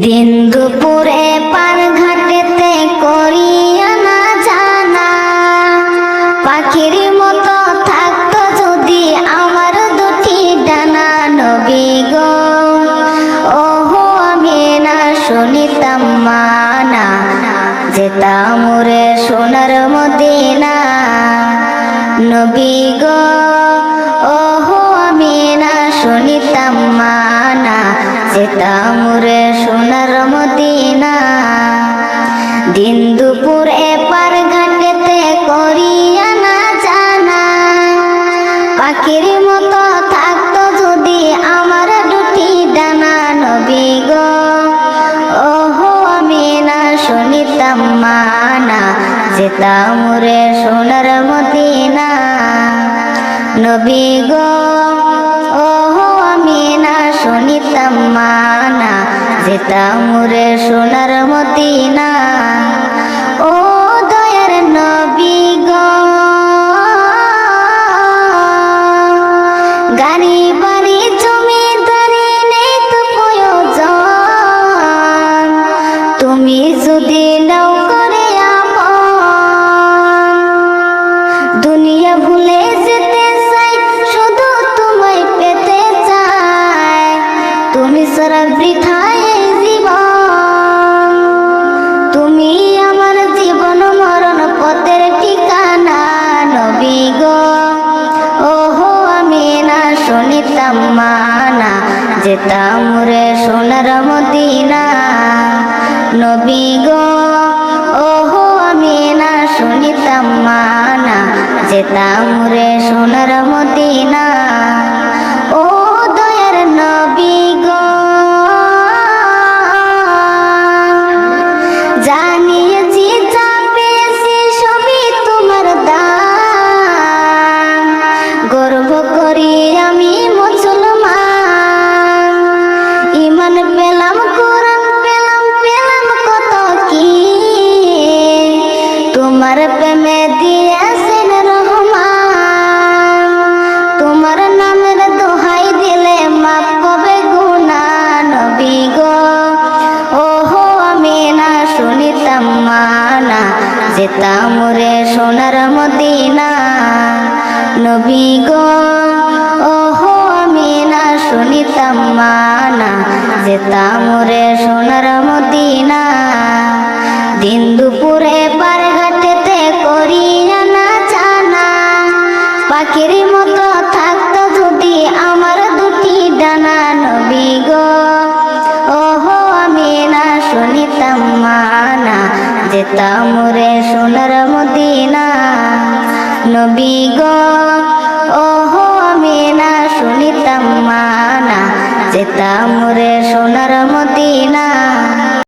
দিনদুপুরে পার ঘাটেতে করিয়া না জানা। পাখির মতো থাকত যদি আমার দুটি ডানা, নবী গো। ওহো, আমি না শুনিতাম মানা। যেতাম রে সোনার মদিনা। নবী গো, ওহো, আমি না শুনিতাম মা যেতাম রে সোনার মদিনা। দিন দুপুর এপার ঘাটেতে করিয়া না জানা। পাখির মতো থাকতো যদি আমার দুটি ডানা নবী গো। ওহো আমি না শুনিতাম মানা যেতাম রে সোনার মদিনা। নবী গো ওহো আমি না শুনিতাম মানা যেতাম রে সোনার মদিনা। ও দয়ার নবী গো, গাড়ি বাড়ি জমিদারি নেই তো প্রয়োজন। তুমি যদি নাও করে দুনিয়া ভুলে সারা বৃথায় জীবন, তুমি আমার জীবন মরণ পথের ঠিকানা নবী গো। ওহো, আমি না শুনিতাম মানা, যেতাম রে সোনার মদিনা। নবী গো, ওহো, আমি না শুনিতাম মানা, যেতাম রে সোনার মদিনা। তোমার প্রেমে দিয়েছেন রহমান তোমার নামের দোহাই দিলে মাপ কবে গুনা নবী গো ওহো আমি না শুনিতাম মানা যেতাম রে সোনার মদিনা নবী গো ওহো আমি না শুনিতাম মানা যেতাম রে সোনার মদিনা দিন দুপুরে পার করিয়া না জানা, পাখির মতো থাকতো যদি আমার দুটি ডানা, নবী গো। ওহো, আমি না শুনিতাম মানা, যেতাম রে সোনার মদিনা। নবী গো, ওহো, আমি না শুনিতাম মানা, যেতাম রে